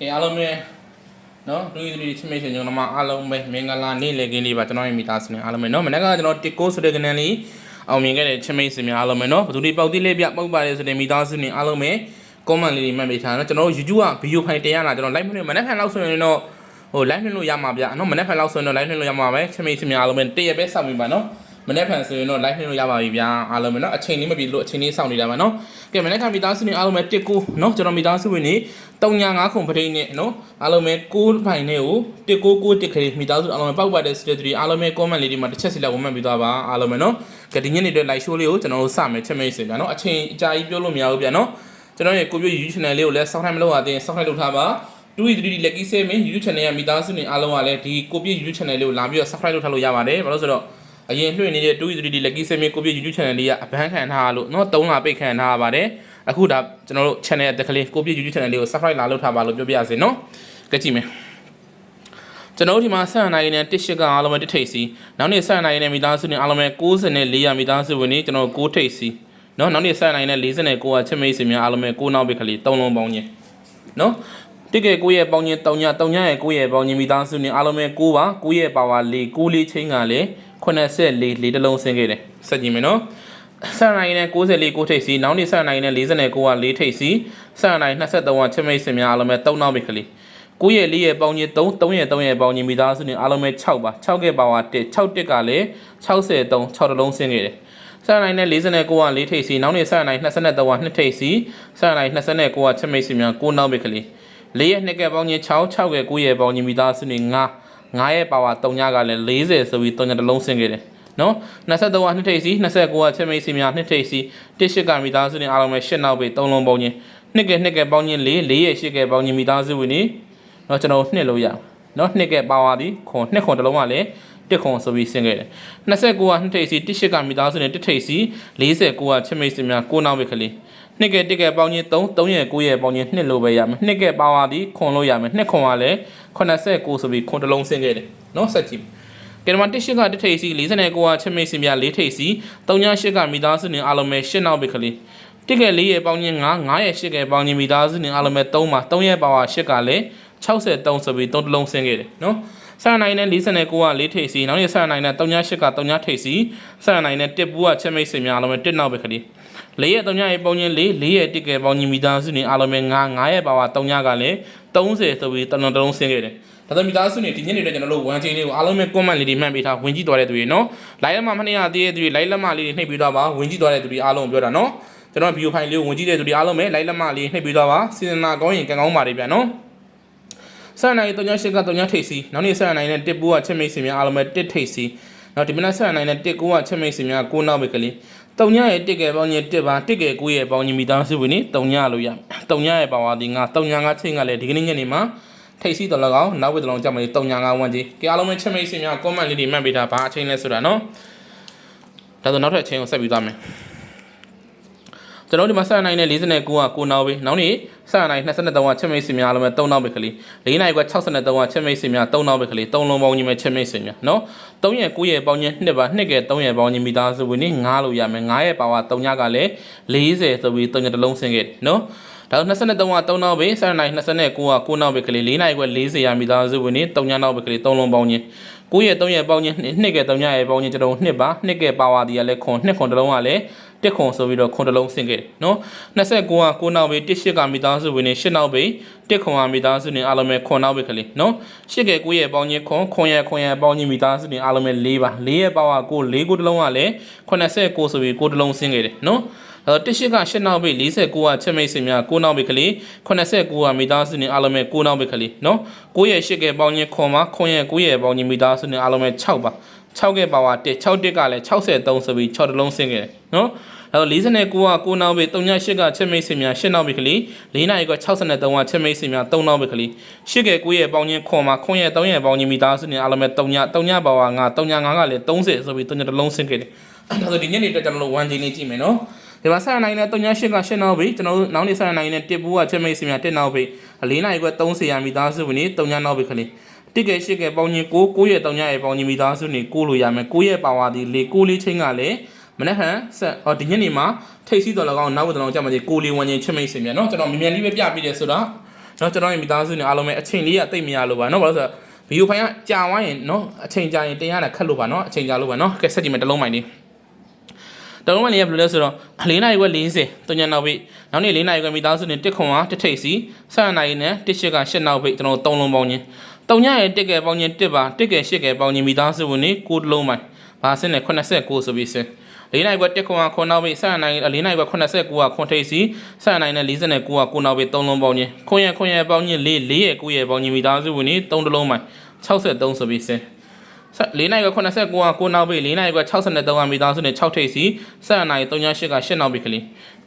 ကဲအားလုံးပဲနော်တူရီတူရီချစ်မိတ်ဆွေကျွန်တော်မအားလုံးပဲမင်္ဂလာနေ့လည်ခင်းလေးပါကျွန်တော်ရဲ့မိသားစုနဲ့အားလုံးပဲနော်မနေ့ကကျွန်တော်တစ်ကိုဆိုတဲ့ကနေလေးအောင်မြင်ခဲ့တဲ့ချစ်မိတ်ဆွေများအားလုံးပဲနော်ဘယ်သူတွေပေါက်တိလေးပြပေါက်ပါတယ်ဆိုတဲ့မိသားစုနဲ့အားလုံးပဲ comment လေးတွေမှတ်ပေးထားနော်ကျွန်တော်တို့ YouTube ကဗီဒီယိုဖိုင်တင်ရတာကျွန်တော် live မလို့မနေ့ကလောက်ဆိုရင်တော့ဟို live လို့ရမှာဗျာနော်မနေ့ကလောက်ဆိုရင်တော့ live လို့ရမှာပဲချစ်မိတ်ဆွေများအားလုံးပဲတည့်ရပဲစောင့်ပြီးပါနော် မနေ့ကဆိုရင်တော့ live လို့ရပါပြီဗျာအားလုံးပဲနော်အချိန်လေးမပြီးလို့အချိန်လေးစောင့်နေတာပါနော်ကဲမနေ့ကမိသားစုနဲ့အားလုံးပဲတစ်ကိုနော်ကျွန်တော်မိသားစုဝင်နေ305ခုပထိန်နဲ့နော်အားလုံးပဲ6ဖိုင်နဲ့ကို199တစ်ခရီးမိသားစုအားလုံးပဲပောက်ပါတဲ့ strategy အားလုံးပဲ comment လေးတွေမှာတစ်ချက်စီလောက်ဝမှတ်ပြီးသွားပါအားလုံးပဲနော်ကဲဒီညနေအတွက် live show လေးကိုကျွန်တော်တို့စမယ်ချက်မိတ်ဆွေဗျာနော်အချိန်အကြာကြီးပြောလို့မရဘူးဗျာနော်ကျွန်တော်ရဲ့ကိုပြ YouTube channel လေးကိုလည်း subscribe မလုပ်ရသေးရင် subscribe လုပ်ထားပါတူရီ3 lucky 7 YouTube channel ရဲ့မိသားစုတွေအားလုံးကလည်းဒီကိုပြ YouTube channel လေးကိုလာပြီးတော့ subscribe လုပ်ထားလို့ရပါတယ်ဘာလို့ဆိုတော့ အရင်လွှင့်နေတဲ့ 2e3d lucky semi ကိုပြ YouTube channel လေးကအဘန်းခံထားလို့နော်3လပိတ်ခံထားပါတယ်အခုဒါကျွန်တော်တို့ channel အတက်ကလေးကိုပြ YouTube channel လေးကို subscribe လာလုပ်ထားပါလို့ပြောပြရစေနော်ကြည့်ကြည့်မယ်ကျွန်တော်တို့ဒီမှာဆန်နိုင်နဲ့တစ်ရှိကအားလုံးပဲတစ်ထိပ်စီနောက်နေ့ဆန်နိုင်နဲ့မိသားစုနဲ့အားလုံးပဲ64မိသားစုဝင်နေကျွန်တော်6ထိပ်စီနော်နောက်နေ့ဆန်နိုင်နဲ့49ကချစ်မိတ်ဆွေများအားလုံးပဲ6နောက်ပိတ်ကလေး3လုံးပေါင်းခြင်းနော် တစ်ကေကိုရဲ့ပေါင်းချင်းတောင်ညတောင်ညရဲ့ကိုရဲ့ပေါင်းချင်းမိသားစုနဲ့အားလုံးပဲ6ပါ6ရဲ့ပါဝါ4 6လေးချင်းကလည်း84လေးလေးတလုံးဆင်းခဲ့တယ်ဆက်ကြည့်မယ်နော်ဆက်နိုင်နဲ့64ကိုထိပ်စီနောက်နေ့ဆက်နိုင်နဲ့49က4ထိပ်စီဆက်နိုင်23ကချစ်မိတ်စင်များအားလုံးပဲ3နောက်ပြီကလေး9ရဲ့4ရဲ့ပေါင်းကြီး3 3ရဲ့3ရဲ့ပေါင်းကြီးမိသားစုနဲ့အားလုံးပဲ6ပါ6ကဲပါဝါ1 6တက်ကလည်း63 6တလုံးဆင်းခဲ့တယ်ဆက်နိုင်နဲ့49က4ထိပ်စီနောက်နေ့ဆက်နိုင်23က2ထိပ်စီဆက်နိုင်29ကချစ်မိတ်စင်များ9နောက်ပြီကလေး ၄ရက်နှစ်ကပေါင်းချင်း6 6ရဲ့9ရဲ့ပေါင်းချင်းမိသားစုနေ9 9ရဲ့ပါဝါ3ညကလည်း40ဆိုပြီး3ညတစ်လုံးဆင်းခဲ့တယ်နော်23ကနှစ်ထိပ်စီ29ကချက်မိတ်စီများနှစ်ထိပ်စီ18ကမိသားစုနေအားလုံးပဲ8နောက်ပဲ3လုံးပေါင်းချင်းနှစ်ကနှစ်ကပေါင်းချင်း4 4ရဲ့8ကပေါင်းချင်းမိသားစုဝင်နေနော်ကျွန်တော်နှစ်လို့ရနော်နှစ်ကပါဝါသည်ခွန်နှစ်ခွန်တစ်လုံးကလည်းတစ်ခွန်ဆိုပြီးဆင်းခဲ့တယ်29ကနှစ်ထိပ်စီ18ကမိသားစုနေတစ်ထိပ်စီ49ကချက်မိတ်စီများ9နောက်ပဲခလေး နှစ်ကဲတစ်ကဲပေါင်းချင်း3 3ရဲ့9ရဲ့ပေါင်းချင်း2လို့ပဲရမယ်နှစ်ကဲပါဝါသည်ခွန်လို့ရမယ်နှစ်ခွန်ကလည်း89ဆိုပြီးခွန်တစ်လုံးဆင်းခဲ့တယ်နော်ဆက်ကြည့်ကဲဒီမှာတစ်ရှိကတစ်ထိပ်စီ49ကချက်မိတ်စင်ပြ4ထိပ်စီ38ကမိသားစုနေအားလုံးပဲ8နောက်ပဲခလေးတစ်ကဲ4ရဲ့ပေါင်းချင်း9 9ရဲ့8ကဲပေါင်းချင်းမိသားစုနေအားလုံးပဲ3ပါ3ရဲ့ပါဝါ8ကလည်း63ဆိုပြီး3တစ်လုံးဆင်းခဲ့တယ်နော်ဆန်နိုင်နဲ့49က4ထိပ်စီနောက်နေ့ဆန်နိုင်နဲ့38က3ထိပ်စီဆန်နိုင်နဲ့တစ်ပူကချက်မိတ်စင်များအားလုံးပဲ1နောက်ပဲခလေး လေးရက်3ညရဲ့ပေါင်းချင်း၄၄ရက်တစ်ကယ်ပေါင်းချင်းမိသားစုနေအားလုံးပဲ9 9ရက်ပါဝါ3ညကလည်း30ဆိုပြီးတလုံးတလုံးဆင်းခဲ့တယ်ဒါဆိုမိသားစုနေဒီညနေတော့ကျွန်တော်တို့1ချိန်လေးကိုအားလုံးပဲ comment လေးတွေမှတ်ပေးထားဝင်ကြည့်သွားတဲ့သူတွေနော် live လက်မမနေ့ကတည်းကသူတွေ live လက်မလေးတွေနှိပ်ပြီးတော့ပါဝင်ကြည့်သွားတဲ့သူတွေအားလုံးပြောတာနော်ကျွန်တော် view file လေးကိုဝင်ကြည့်တဲ့သူတွေအားလုံးပဲ live လက်မလေးနှိပ်ပြီးတော့ပါစီစဉ်နာကောင်းရင်ကံကောင်းပါလေဗျာနော်ဆန်နိုင်3ည8က3ညထိပ်စီနောက်နေ့ဆန်နိုင်နဲ့တစ်ပူကချက်မိတ်စီများအားလုံးပဲတစ်ထိပ်စီ နောက်ဒီမနက်ဆန်နိုင်နဲ့တစ်ကိုကချက်မိတ်စီများ9နောက်ပဲကလေးတုံညရဲ့တစ်ကယ်ပေါင်းချင်းတစ်ပါတစ်ကယ်ကိုရဲ့ပေါင်းချင်းမိသားစုဝင်နေတုံညလို့ရတုံညရဲ့ပါဝါဒီငါတုံညငါချင်းကလည်းဒီကနေ့ညနေမှာထိတ်စီတော်လကောင်နောက်ဝေးတော်ကြောင့်မလေးတုံညငါဝန်းကြီးကြအားလုံးပဲချက်မိတ်စင်များ comment လေးတွေမှတ်ပေးတာဘာအချိန်လဲဆိုတာနော်ဒါဆိုနောက်ထပ်အချိန်ကိုဆက်ပြီးသွားမယ် ကျွန်တော်ဒီမှာဆက်နိုင်တဲ့49က9နောက်ပဲနောက်နေ့ဆက်နိုင်23ကချက်မိတ်စင်များအားလုံးပဲ3နောက်ပဲခလေး4နိုင်က63ကချက်မိတ်စင်များ3နောက်ပဲခလေး3လုံးပေါင်းကြီးမဲ့ချက်မိတ်စင်များနော်3ရဲ့9ရဲ့ပေါင်းချင်း2ပါ2ကဲ3ရဲ့ပေါင်းချင်းမိသားစုဝင်နေ9လို့ရမယ်9ရဲ့ပါဝါ3ညကလည်း40ဆိုပြီး3ညတစ်လုံးဆင်းခဲ့နော်ဒါ23က3နောက်ပဲဆက်နိုင်29က9နောက်ပဲခလေး4နိုင်က40ရမိသားစုဝင်နေ3ညနောက်ပဲခလေး3လုံးပေါင်းချင်း 9ရဲ့3ရဲ့ပေါင်းချင်း2ကဲ3ညရဲ့ပေါင်းချင်းကျွန်တော်2ပါ2ကဲပါဝါဒီကလည်းခွန်2ခွန်တစ်လုံးကလည်းတစ်ခွန်ဆိုပြီးတော့ခွန်တစ်လုံးဆင်းခဲ့တယ်နော်29က9နောက်ပဲ18ကမိသားစုဝင်နေ8နောက်ပဲတစ်ခွန်ကမိသားစုနေအားလုံးပဲခွန်နောက်ပဲခလေးနော်8ကဲ9ရဲ့ပေါင်းချင်းခွန်ခွန်ရဲ့ခွန်ရဲ့ပေါင်းချင်းမိသားစုနေအားလုံးပဲ4ပါ4ရဲ့ပါဝါ9 4ကိုတစ်လုံးကလည်း89ဆိုပြီး9တစ်လုံးဆင်းခဲ့တယ်နော်အဲတစ်ရှိက8နောက်ပြီ49ကချက်မိတ်စင်များ9နောက်ပြီခလေး89ကမိသားစုနေအားလုံးပဲ9နောက်ပြီခလေးနော်9ရဲ့8ကပေါင်းချင်းခွန်မှာခွန်ရဲ့9ရဲ့ပေါင်းချင်းမိသားစုနေအားလုံးပဲ6ပါ6ကပါဝါ1 6တစ်ကလည်း63ဆိုပြီး6တလုံးဆင်းခဲ့တယ်နော်အဲ49က9နောက်ပြီ38ကချက်မိတ်စင်များ8နောက်ပြီခလေး4နိုင်က63ကချက်မိတ်စင်များ3နောက်ပြီခလေး8က9ရဲ့ပေါင်းချင်းခွန်မှာခွန်ရဲ့3ရဲ့ပေါင်းချင်းမိသားစုနေအားလုံးပဲ3ည3ညပါဝါ9 3ည9ကလည်း30ဆိုပြီး3ညတလုံးဆင်းခဲ့တယ်အဲဒါဆိုဒီညနေအတွက်ကျွန်တော်တို့1ချိန်လေးကြည့်မယ်နော်ဒီမှာဆက်နိုင်တဲ့3ည8က8နောက်ပြီကျွန်တော်တို့နောက်နေ့ဆက်နိုင်တဲ့တစ်ဘူးကချက်မိတ်စင်များ1နောက်ပြီ4နိုင်ခွဲ30ရမိသားစုဝင်နေ3ညနောက်ပြီခလေး တိကယ်ရှိကယ်ပေါင်းချင်း6 9ရဲ့တောင်ညရဲ့ပေါင်းချင်းမိသားစုနေကိုလို့ရမယ်6ရဲ့ပါဝါဒီလေ6လေးချင်းကလည်းမနက်ဟန်ဆက်ဟောဒီညနေမှာထိတ်စီတော်၎င်းနောက်ဝတ္တလောကြမှာဒီကိုလေးဝန်ချင်းချစ်မိတ်စင်မြန်နော်ကျွန်တော်မြန်မြန်လေးပဲပြပြတယ်ဆိုတော့နော်ကျွန်တော်ရဲ့မိသားစုနေအားလုံးပဲအချိန်လေးကတိတ်မရလို့ပါနော်ဘာလို့ဆိုတော့ဗီဒီယိုဖိုင်ကကြာသွားရင်နော်အချိန်ကြာရင်တင်ရတာခက်လို့ပါနော်အချိန်ကြာလို့ပါနော်ကဲဆက်ကြည့်မယ်တလုံးပိုင်းလေးတလုံးပိုင်းလေးကဘယ်လိုလဲဆိုတော့၄နာရီခွဲ40တညနောက်ပိနောက်နေ့၄နာရီခွဲမိသားစုနေတစ်ခွန်ကတစ်ထိတ်စီ7နာရီနဲ့တစ်ရှစ်က8နောက်ပိကျွန်တော်သုံးလုံးပေါင်းချင်း တုံညာရဲ့တစ်ကဲပေါင်းချင်းတစ်ပါတစ်ကဲရှစ်ကဲပေါင်းချင်းမိသားစုဝင်နေ9လုံးမိုင်ဘာစင်းနဲ့89ဆိုပြီးစင်း၄နိုင်ခွဲတစ်ခွန်ကခွန်နောက်ပိဆက်နိုင်၄နိုင်ခွဲ89ကခွန်ထိပ်စီဆက်နိုင်နဲ့49က9နောက်ပိ၃လုံးပေါင်းချင်းခွန်ရခွန်ရပေါင်းချင်း၄၄ရဲ့9ရဲ့ပေါင်းချင်းမိသားစုဝင်နေ3လုံးမိုင်63ဆိုပြီးစင်း၄နိုင်က89က9နောက်ပြီ၄နိုင်က63ကမိသားစုနဲ့6ထိပ်စီ7နိုင်38က8နောက်ပြီခလီ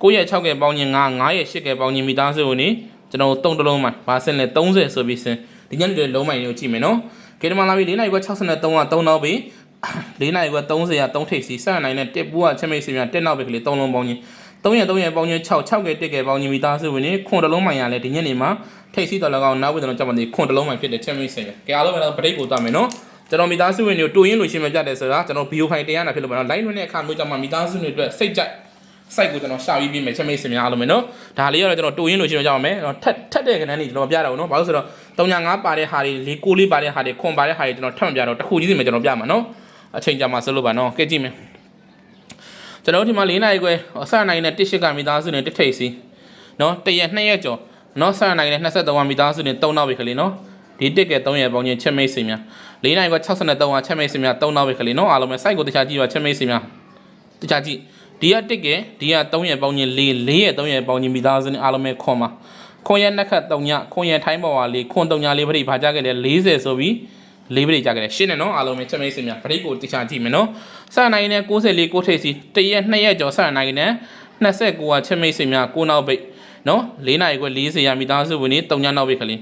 9ရက်6ကပေါင်းချင်း9 9ရက်8ကပေါင်းချင်းမိသားစုကိုနေကျွန်တော်တို့3တလုံးမှာဗာစင်လဲ30ဆိုပြီးစင် ဒီညနေလုံးမိုင်ကိုကြည့်မယ်နော်ကေတမလာပြီ၄နိုင်က63က3နောက်ပြီ၄နိုင်က30က3ထိပ်စီ7နိုင်နဲ့တက်ပူးကချက်မိတ်စီများတက်နောက်ပြီခလီ3လုံးပေါင်းချင်း3ရက်3ရက်ပေါင်းချင်း6 6ကတက်ကပေါင်းချင်းမိသားစုဝင်နေခွန်တလုံးမိုင်ရလဲဒီညနေမှာထိပ်စီတော်လည်းကောင်းနောက်ဝေးတော်ကြောင့်မသိခွန်တလုံးမိုင်ဖြစ်တဲ့ချက်မိတ်စီပဲကဲအားလုံးပဲတော့ပရိတ်ကိုသွားမယ်နော်ကျွန်တော်မိသားစုဝင်တွေကိုတူရင်းလို့ရှင်းမပြတယ်ဆိုတာကျွန်တော်ဗီဒီယိုဖိုင်တင်ရတာဖြစ်လို့ပါတော့ line လွှင့်တဲ့အခါမျိုးကြောင့်မှမိသားစုတွေအတွက်စိတ်ကြိုက် site ကိုကျွန်တော်ရှာပြီးပြီးမယ်ချက်မိတ်စင်များလို့မယ်နော်ဒါလေးကတော့ကျွန်တော်တူရင်းလို့ရှိတော့ကြောက်မယ်ထက်ထက်တဲ့ကဏ္ဍလေးကျွန်တော်ပြတာဘူးနော်ဘာလို့ဆိုတော့35ပါတဲ့ဟာတွေ၄ကိုလေးပါတဲ့ဟာတွေခွန်ပါတဲ့ဟာတွေကျွန်တော်ထပ်မပြတော့တစ်ခုကြီးစီမယ်ကျွန်တော်ပြမှာနော်အချိန်ကြာမှာဆက်လို့ပါနော်ကဲကြည့်မယ်ကျွန်တော်ဒီမှာ၄နိုင်ခွဲအစနိုင်နဲ့တစ်ရှိကမိသားစုနဲ့တစ်ထိပ်စီနော်တရက်၂ရက်ကျော်နော်ဆန်နိုင်နဲ့23မိသားစုနဲ့3နောက်ပဲခလေးနော်ဒီတက်ကဲ3ရက်ပေါင်းချင်းချက်မိတ်စင်များ၄နိုင်ခွဲ63ဟာချက်မိတ်စင်များ3နောက်ပဲခလေးနော်အားလုံးပဲ site ကိုတခြားကြည့်ပါချက်မိတ်စင်များတခြားကြည့် ဒီကတစ်ကဲဒီက3ရက်ပေါင်းချင်း4 4ရက်3ရက်ပေါင်းချင်းမိသားစုနဲ့အားလုံးပဲခွန်ပါခွန်ရက်နှစ်ခတ်3ညခွန်ရက်ထိုင်းပေါ်ပါလေးခွန်3ညလေးပြိဘာကြခဲ့တယ်40ဆိုပြီးလေးပြိကြခဲ့တယ်ရှင်းတယ်နော်အားလုံးပဲချက်မိတ်စင်များပြိကိုတခြားကြည့်မယ်နော်စနိုင်နဲ့94ကိုထိပ်စီတရက်2ရက်ကျော်စနိုင်နဲ့29ကချက်မိတ်စင်များ9နောက်ပိတ်နော်4နိုင်ခွဲ40ရမိသားစုဝင်နေ3ညနောက်ပိတ်ခလီ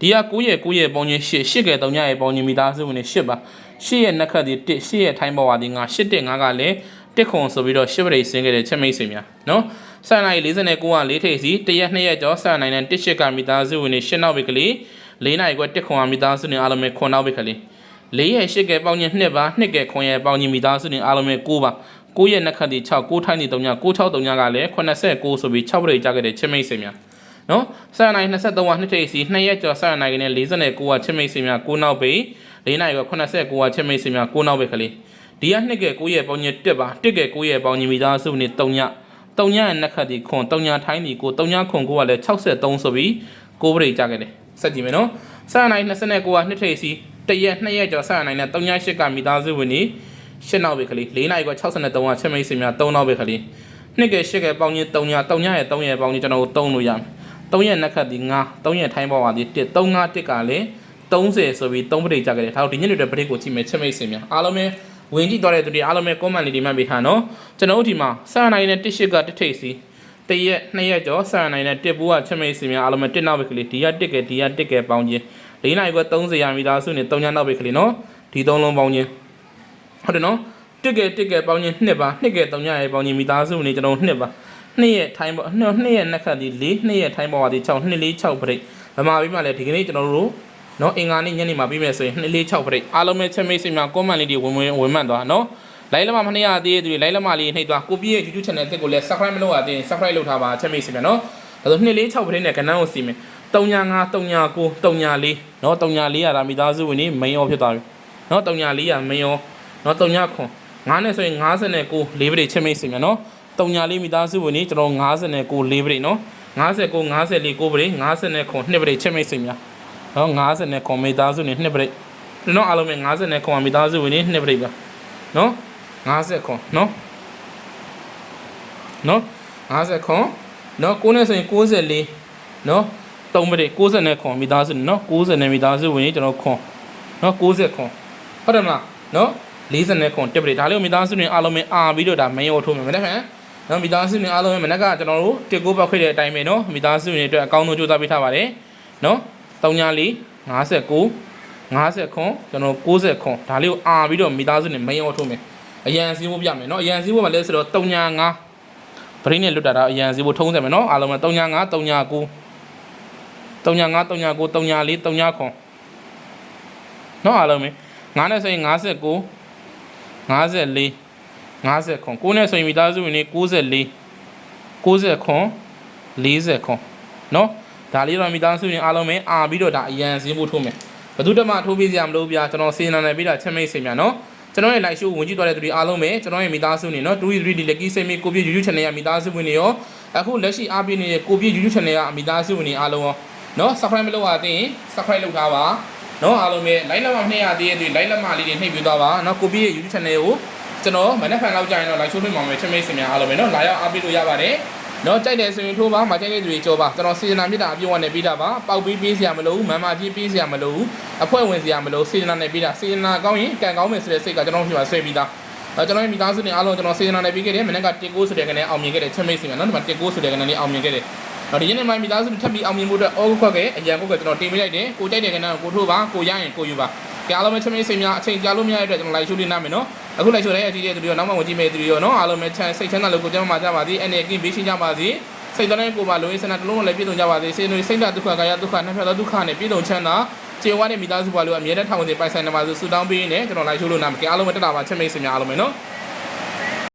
ဒီက9ရက်9ရက်ပေါင်းချင်း8 8ကဲ3ရက်ပေါင်းချင်းမိသားစုဝင်နေ8ပါ8ရက်နှစ်ခတ်ဒီ1 8ရက်ထိုင်းပေါ်ပါဒီငါ8တက်5ကလည်း တစ်ခွန်ဆိုပြီးတော့8ပရိတ်ဆင်းခဲ့တဲ့ချက်မိတ်ဆွေများနော်ဆန်နိုင်49က4ထိပ်စီ1ရက်2ရက်ကျော်ဆန်နိုင်တဲ့1 8ကမိသားစုဝင်နေ8နောက်ပဲကလေး4နိုင်ကွတစ်ခွန်ကမိသားစုနေအားလုံးပဲ9နောက်ပဲကလေး4ရက်8ကဲပေါင်းချင်း2ပါ2ကဲခွန်ရက်ပေါင်းချင်းမိသားစုနေအားလုံးပဲ9ပါ9ရက်နှစ်ခတ်ဒီ6 9ထိုင်းဒီ3ည9 6 3ညကလည်း89ဆိုပြီး6ပရိတ်ကြခဲ့တဲ့ချက်မိတ်ဆွေများနော်ဆန်နိုင်23ကနှစ်ထိပ်စီ2ရက်ကျော်ဆန်နိုင်ကနေ49ကချစ်မိတ်စီများ9နောက်ပေ4နိုင်က89ကချစ်မိတ်စီများ9နောက်ပဲခလေး ဒီကနှစ်က9ရက်ပေါင်းညတက်ပါ1က9ရက်ပေါင်းညမိသားစုနေ3ည3ညရဲ့နှစ်ခတ်ဒီခွန်3ညထိုင်းဒီကို3ညခွန်ကိုကလည်း63ဆိုပြီး9ပရိတ်ကြခဲ့တယ်စက်ကြည့်မယ်နော်ဆန်နိုင်29ကနှစ်ထိပ်စီ1ရက်2ရက်ကျော်ဆန်နိုင်နဲ့3ည8ကမိသားစုဝင်နေ8နောက်ပဲခလေး4နိုင်က63ကချစ်မိတ်စီများ3နောက်ပဲခလေးနှစ်က8ကပေါင်းည3ည3ညရဲ့3ရက်ပေါင်းညကျွန်တော်တို့3လို့ရမယ်3ရက်နှစ်ခတ်ဒီ9 3ရက်ထိုင်းပေါ်ပါဒီ1 3 5 1ကလည်း30ဆိုပြီး3ပရိတ်ကြခဲ့တယ်ဒါတော့ဒီညနေတွေပရိတ်ကိုကြည့်မယ်ချက်မိတ်စင်များအားလုံးပဲ ဝင်ကြည့်တော့တဲ့သူတွေအားလုံးပဲ comment လေးဒီမှတ်ပေးထားနော်ကျွန်တော်တို့ဒီမှာစရနိုင်နဲ့တစ်ရှိကတစ်ထိပ်စီတရက်နှစ်ရက်ကျော်စရနိုင်နဲ့တစ်ဘူးကချက်မိတ်စင်များအားလုံးပဲတစ်နောက်ပဲကလေးဒီကတစ်ကဲဒီကတစ်ကဲပေါင်းချင်း၄နိုင်က30ရမိသားစုနဲ့3ညနောက်ပဲကလေးနော်ဒီ3လုံးပေါင်းချင်းဟုတ်တယ်နော်တစ်ကဲတစ်ကဲပေါင်းချင်း2ပါ2ကဲ3ညရဲ့ပေါင်းချင်းမိသားစုနဲ့ကျွန်တော်2ပါနှစ်ရက်ထိုင်းပေါ်နှစ်နှစ်ရက်နှစ်ခတ်ဒီ၄နှစ်ရက်ထိုင်းပေါ်ပါဒီ6နှစ်လေး6ပြိတ်ဗမာပြီးမှလည်းဒီကနေ့ကျွန်တော်တို့ နော်အင်္ဂါနေ့ညနေမှာပြီးမယ်ဆိုရင်နှစ်လေး6ပြိတ်အားလုံးပဲချက်မိတ်စိတ်မှာကွန်မန့်လေးတွေဝင်ဝင်ဝင်မှတ်သွားနော်လိုက်လမမနှရသေးတဲ့သူတွေလိုက်လမလေးနှိပ်သွားကိုပြည့်ရဲ့ YouTube channel တက်ကိုလည်း subscribe မလုပ်ရသေးရင် subscribe လုပ်ထားပါချက်မိတ်စိတ်မှာနော်ဒါဆိုနှစ်လေး6ပြိတ်နဲ့ကဏ္ဍကိုစီမယ်395 399 394နော်394ရတာမိသားစုဝင်နေ main ရောဖြစ်သွားပြီနော်394ရ main ရောနော်39ခွန်9နဲ့ဆိုရင်59 4ပြိတ်ချက်မိတ်စိတ်မှာနော်တုံညာလေးမိသားစုဝင်နေကျွန်တော်59 4ပရိနော်59 54 9ပရိ59ခွန်2ပရိချက်မိတ်စိတ်များ နော်59ခွန်မိသားစုနေ2ပရိကျွန်တော်အားလုံးပဲ59ခွန်မိသားစုဝင်နေ2ပရိပါနော်50ခွန်နော်နော်50ခွန်နော်9နဲ့ဆိုရင်94နော်3ပရိ60ခွန်မိသားစုနော်90နဲ့မိသားစုဝင်နေကျွန်တော်ခွန်နော်90ခွန်ဟုတ်တယ်မလားနော်40ခွန်1ပရိဒါလေးကိုမိသားစုတွေအားလုံးပဲအာပြီးတော့ဒါမင်းရောထိုးမယ်မနေ့ကနော်မိသားစုတွေအားလုံးပဲမနေ့ကကျွန်တော်တို့တစ်ကိုပောက်ခဲ့တဲ့အတိုင်းပဲနော်မိသားစုတွေအတွက်အကောင်းဆုံးကြိုးစားပေးထားပါတယ်နော် 34 59 50ခွန်ကျွန်တော်60ခွန်ဒါလေးကိုအာပြီးတော့မိသားစုတွေမင်းရောထိုးမယ်အရန်စီးဖို့ပြမယ်နော်အရန်စီးဖို့မှာလဲဆိုတော့35ပရိနဲ့လွတ်တာတော့အရန်စီးဖို့ထုံးစံမယ်နော်အားလုံးပဲ35 39 35 39 34 39ခွန်နော်အားလုံးပဲ9နဲ့ဆိုရင်59 54 50ခွန်9နဲ့ဆိုရင်မိသားစုဝင်နေ94 90ခွန်40ခွန်နော်ဒ ဒါလေးတော့မိသားစုရင်အားလုံးပဲအာပြီးတော့ဒါအရန်စင်းဖို့ထိုးမယ်ဘသူတမထိုးပေးစရာမလိုဗျာကျွန်တော်စီနံနယ်ပြီးတာချက်မိတ်စင်များနော်ကျွန်တော်ရဲ့ live show ဝင်ကြည့်သွားတဲ့သူတွေအားလုံးပဲကျွန်တော်ရဲ့မိသားစုနေနော်2 3 lucky စိတ်မိကိုပြည့် YouTube channel ရမိသားစုဝင်တွေရောအခုလက်ရှိအားပေးနေတဲ့ကိုပြည့် YouTube channel ရမိသားစုဝင်တွေအားလုံးရောနော် subscribe မလုပ်ရသေးရင် subscribe လုပ်ထားပါနော်အားလုံးပဲ like လက်မနှိပ်ရသေးတဲ့သူ like လက်မလေးတွေနှိပ်ပြီးသွားပါနော်ကိုပြည့်ရဲ့ YouTube channel ကိုကျွန်တော်မနေ့ဖန်လောက်ကြာရင်တော့ live show လုပ်မှာမယ်ချက်မိတ်စင်များအားလုံးပဲနော်လာရောက်အားပေးလို့ရပါတယ် နော်ကြိုက်တယ်ဆိုရင်ထိုးပါမကြိုက်တဲ့သူတွေကြောပါကျွန်တော်စေတနာမြတ်တာအပြည့်အဝနဲ့ပြီးတာပါပေါက်ပြီးပေးစရာမလိုဘူးမမကြီးပေးစရာမလိုဘူးအဖွဲ့ဝင်စရာမလိုစေတနာနဲ့ပြီးတာစေတနာကောင်းရင်ကံကောင်းမယ်ဆိုတဲ့စိတ်ကကျွန်တော်ဖြစ်ပါဆွဲပြီးသားအဲကျွန်တော်ရဲ့မိသားစုတွေအားလုံးကျွန်တော်စေတနာနဲ့ပြီးခဲ့တယ်မနေ့ကတက်ကိုဆိုတဲ့ကနေအောင်မြင်ခဲ့တယ်ချက်မိတ်စင်ကနော်ဒီမှာတက်ကိုဆိုတဲ့ကနေလေးအောင်မြင်ခဲ့တယ်တော့ဒီနေ့မှမိသားစုထပ်ပြီးအောင်မြင်ဖို့အတွက်အောက်ခွက်ကအရန်ခွက်ကကျွန်တော်တင်ပေးလိုက်တယ်ကိုကြိုက်တဲ့ကနေကိုထိုးပါကိုရရင်ကိုယူပါ ကြအားလုံးပဲချက်မိတ်စင်များအချိန်ကြာလို့မရတဲ့အတွက်ကျွန်တော်လိုက်ရှုလေးနားမယ်နော်အခုလိုက်ရှုတဲ့အကြည့်တဲ့သူတွေရောနောက်မှဝင်ကြည့်မဲ့သူတွေရောနော်အားလုံးပဲချမ်းစိတ်ချမ်းသာလို့ကိုကြမ်းမှာကြပါသည်အနေကင်းဘေးရှင်းကြပါစေစိတ်တိုင်းကိုပါလိုရင်းစနတစ်လုံးလုံးလည်းပြည့်စုံကြပါစေစေနွေစိတ်ဓာတ်ဒုက္ခကာယဒုက္ခနှဖျက်သောဒုက္ခနဲ့ပြည့်စုံချမ်းသာကျေဝါတဲ့မိသားစုပါလို့အမြဲတမ်းထောင်ဝင်စေပိုင်ဆိုင်နေပါစေဆုတောင်းပေးနေကျွန်တော်လိုက်ရှုလို့နာမကအားလုံးပဲတက်တာပါချက်မိတ်စင်များအားလုံးပဲနော်